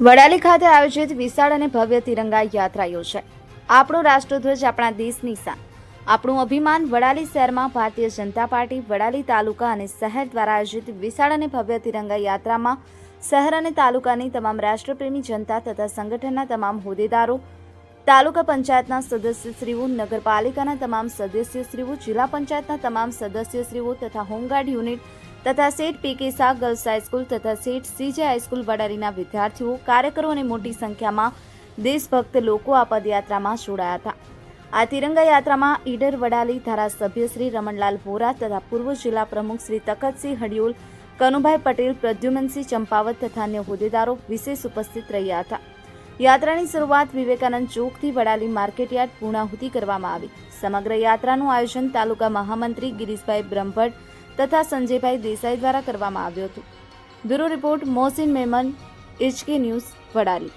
વડાલી ખાતે આયોજિત વિશાળ અને ભવ્ય તિરંગા યાત્રા યોજાઈ. આપણો રાષ્ટ્રધ્વજ આપણા દેશની શાન આપણું અભિમાન વડાલી શહેરમાં ભારતીય જનતા પાર્ટી, વડાલી તાલુકા અને શહેર દ્વારા આયોજિત વિશાળ અને ભવ્ય તિરંગા યાત્રામાં શહેર અને તાલુકાની તમામ રાષ્ટ્રપ્રેમી જનતા તથા સંગઠનના તમામ હોદ્દેદારો તાલુકા પંચાયતના સદસ્યશ્રીઓ નગરપાલિકાના તમામ સદસ્યશ્રીઓ જિલ્લા પંચાયતના તમામ સદસ્યશ્રીઓ તથા હોમગાર્ડ યુનિટ તથા સેઠ પીકે શાહ ગર્લ્સ હાઈસ્કૂલ તથા સેઠ સીજે હાઈસ્કૂલ વડારીના વિદ્યાર્થીઓ, કાર્યકરો અને મોટી સંખ્યામાં દેશભક્ત લોકો આ પદયાત્રામાં જોડાયા હતા. આ તિરંગા યાત્રામાં ઈડર વડાલી ધારાસભ્ય શ્રી રમણલાલ વોરા તથા પૂર્વ જિલ્લા પ્રમુખ શ્રી તખતસિંહ હડિયોલ, કનુભાઈ પટેલ, પ્રદ્યુમનસિંહ ચંપાવત તથા અન્ય હોદ્દેદારો વિશેષ ઉપસ્થિત રહ્યા હતા. યાત્રાની શરૂઆત વિવેકાનંદ ચોકથી વડાલી માર્કેટયાર્ડ પૂર્ણાહુતિ કરવામાં આવી. સમગ્ર યાત્રાનું આયોજન તાલુકા મહામંત્રી ગિરીશભાઈ બ્રહ્મભટ્ટ તથા સંજયભાઈ દેસાઈ દ્વારા કરવામાં આવ્યું હતું. Bureau report Mohsin Memon, HK news, Vadali.